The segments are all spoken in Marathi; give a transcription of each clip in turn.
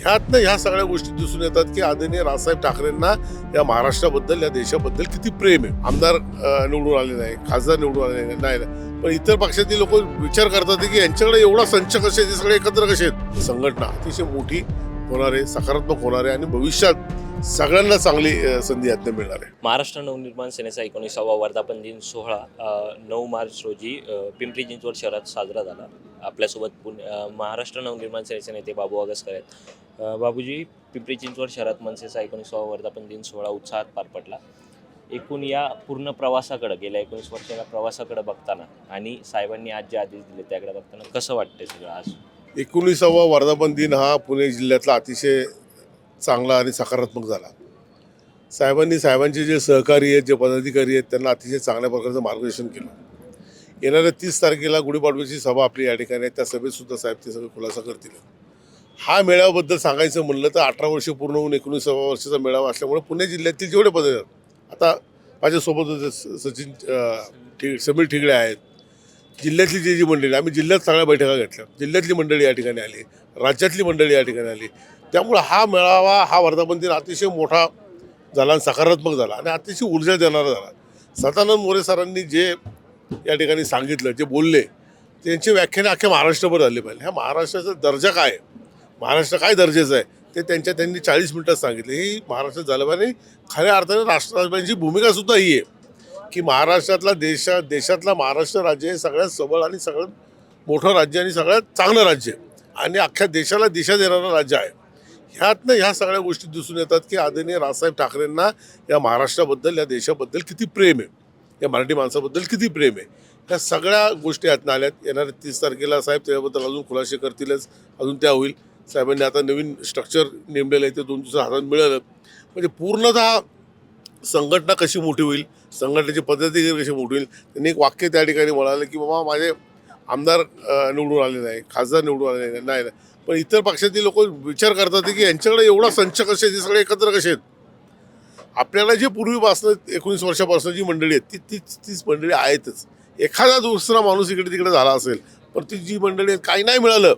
ह्यातनं ह्या सगळ्या गोष्टी दिसून येतात की आदरणीय राजसाहेब ठाकरेंना या महाराष्ट्राबद्दल या देशाबद्दल किती प्रेम आहे. आमदार निवडून आले नाही खासदार निवडून आले नाही पण इतर पक्षातील लोक विचार करतात की यांच्याकडे एवढा संच कसे आहेत, सगळे एकत्र कसे आहेत? संघटना अतिशय मोठी होणार आहे सकारात्मक होणार आहे आणि भविष्यात सगळ्यांना चांगली संधी यातनं मिळणार आहे. महाराष्ट्र नवनिर्माण सेनेचा एकोणीसावा वर्धापन दिन सोहळा नऊ मार्च रोजी पिंपरी चिंचवड शहरात साजरा झाला. आपल्यासोबत पुणे महाराष्ट्र नवनिर्माण सेनेचे नेते बाबू आगसकर आहेत. बाबूजी पिंपरी चिंचवड शहरात मनसेचा एकोणीसावा वर्धापन दिन सोहळा उत्साहात पार पडला. एकूण या पूर्ण प्रवासाकडे गेल्या एकोणीस वर्षाच्या प्रवासाकडे बघताना आणि साहेबांनी आज जे आदेश दिले त्याकडे बघताना कसं वाटतंय सगळं आज? एकोणीसावा वर्धापन दिन हा पुणे जिल्ह्यातला अतिशय चांगला आणि सकारात्मक झाला. साहेबांनी साहेबांचे जे सहकारी आहेत जे पदाधिकारी आहेत त्यांना अतिशय चांगल्या प्रकारचं मार्गदर्शन केलं. येणाऱ्या तीस तारखेला गुढीपाडव्याची सभा आपली या ठिकाणी आहे. त्या सभेत सुद्धा साहेब ते सगळे खुलासा करतील. हा मेळाव्याबद्दल सांगायचं म्हणलं तर अठरा वर्ष पूर्ण होऊन एकोणीसाव्या वर्षाचा मेळावा असल्यामुळे पुणे जिल्ह्यातील जेवढे पद आहेत आता माझ्यासोबत स- सचिन ठी ठिग समीर ठिगळे आहेत. जिल्ह्यातली जी जी मंडळी आम्ही जिल्ह्यात सगळ्या बैठका घेतल्या. जिल्ह्यातली मंडळी या ठिकाणी आली राज्यातली मंडळी या ठिकाणी आली. त्यामुळं हा मेळावा हा वर्धापन दिन अतिशय मोठा झाला आणि सकारात्मक झाला आणि अतिशय ऊर्जा देणारा झाला. सदानंद मोरे सरांनी जे या ठिकाणी सांगितलं जे बोलले त्यांची व्याख्याने अख्ख्या महाराष्ट्रभर झाली पाहिजे ह्या महाराष्ट्राचा दर्जा काय महाराष्ट्र काय दर्जाचं आहे? ते त्यांच्या त्यांनी चाळीस मिनिटात सांगितले. ही महाराष्ट्रात झालं पाहिजे खऱ्या अर्थाने राष्ट्रराजबांची भूमिका सुद्धा ही आहे. की महाराष्ट्रातला देशा देशातला महाराष्ट्र राज्य हे सगळ्यात सबळ आणि सगळ्यात मोठं राज्य आणि सगळ्यात चांगलं राज्य आहे. आणि अख्ख्या देशाला दिशा देणारं राज्य आहे. ह्यातनं ह्या सगळ्या गोष्टी दिसून येतात की आदरणीय राजसाहेब ठाकरेंना या महाराष्ट्राबद्दल या देशाबद्दल किती प्रेम आहे. या मराठी माणसाबद्दल किती प्रेम आहे? ह्या सगळ्या गोष्टी हातनं आल्यात. येणाऱ्या तीस तारखेला साहेब त्याबद्दल अजून खुलासे करतीलच. अजून त्या होईल. साहेबांनी आता नवीन स्ट्रक्चर नेमलेलं आहे. ते दोन दिवसात हातात मिळालं. म्हणजे पूर्णतः संघटना कशी मोठी होईल? संघटनेची पद्धती कशी मोठी होईल? त्यांनी एक वाक्य त्या ठिकाणी म्हणालं की बाबा माझे आमदार निवडून आले नाही. खासदार निवडून आले नाही. नाही नाही. पण इतर पक्षातील लोक विचार करतात की यांच्याकडे एवढा संच कसे आहेत, ते सगळे एकत्र कसे आहेत? आपल्याला जे पूर्वीपासून एकोणीस वर्षापासून जी मंडळी आहेत ती तीच तीच मंडळी आहेतच. एखादा दुसरा माणूस इकडे तिकडे झाला असेल पण ती जी मंडळी आहेत काही नाही मिळालं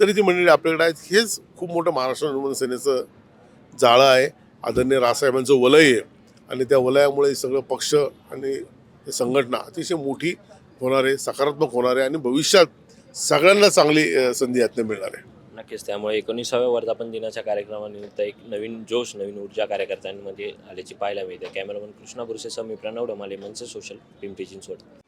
तरी ती मंडळी आपल्याकडे आहेत. हेच खूप मोठं महाराष्ट्र निर्माण सेनेचं जाळं आहे. आदरणीय रासाहेबांचं वलय आहे. आणि त्या वलयामुळे सगळं पक्ष आणि संघटना अतिशय मोठी होणार आहे सकारात्मक होणार आहे आणि भविष्यात सगळ्यांना चांगली संधी यातनं मिळणार आहे. नक्कीच. त्यामुळे एकोणीसाव्या वर्धापन दिनाच्या कार्यक्रमानिमित्त एक नवीन जोश नवीन ऊर्जा कार्यकर्त्यांमध्ये आल्याची पाहायला मिळते. कॅमेरामन कृष्णा बुरसे मी प्रणव डमाले मनसे सोशल पिंपरी चिंचवड.